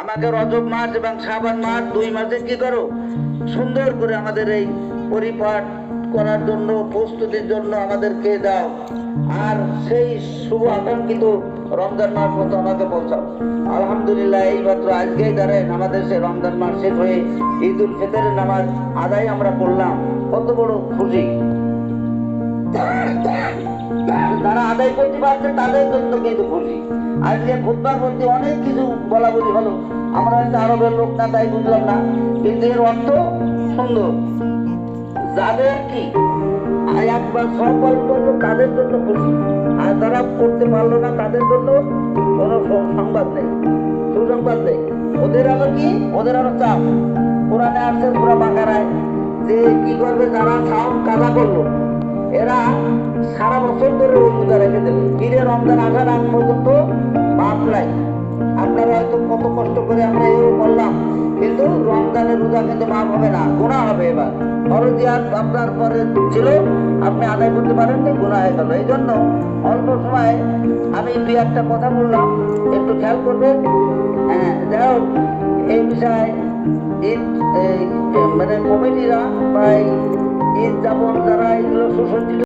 আমাকে রজব মাস এবং শ্রাবণ মাস দুই মাসে কি করো? সুন্দর করে আমাদের এই পরিপাঠ করার জন্য, প্রস্তুতির জন্য আমাদেরকে দাও। আর সেই শুভ আকাঙ্ক্ষিত রমজান মাস মতো আমাকে পৌঁছাও। আলহামদুলিল্লাহ, এই মাত্র আজকেই দাঁড়ায় আমাদের সেই রমজান মাস শেষ হয়ে ঈদ উল ফিতরের নামাজ আদায় আমরা করলাম। কত বড় খুশি। যারা আদায় করতে পারছে তাদের জন্য কিন্তু খুশি। আজকে খুদ্বার মধ্যে অনেক কিছু বলা বলি হলো। আমরা হয়তো আরবের লোক না, তাই বুঝলাম না। কিন্তু এর অর্থ সুন্দর। যাদের কি একবার পালন করল তাদের জন্য খুশি। আর যারা করতে পারল না, তাদের জন্য কোনো সংবাদ নেই। সুসংবাদ নেই। ওদের আবার কি? ওদের আরও চাপ। কোরআনে আসছে পুরা বাঁকারায় যে কি করবে? যারা সাউন্ড কাজা করল, এরা সারা বছর ধরে রোজা রেখে দেবে ফিরে রমজান আসার আগ পর্যন্ত মাপ নাই। আপনারা হয়তো কত কষ্ট করে আমরা এও করলাম, কিন্তু রমজানের রোজা কিন্তু মাপ হবে না গুণা হবে এবার। ফরজিয়াত আপনার পরে ছিল, আপনি আদায় করতে পারেননি গুণা হয়ে গেল। এই জন্য অল্প সময় আমি দুই একটা কথা বললাম, একটু খেয়াল করবেন। হ্যাঁ যাই হোক, এই বিষয়ে ঈদ মানে কমিটিরা বা ঈদ যাপন যারা এগুলো সুসজ্জিত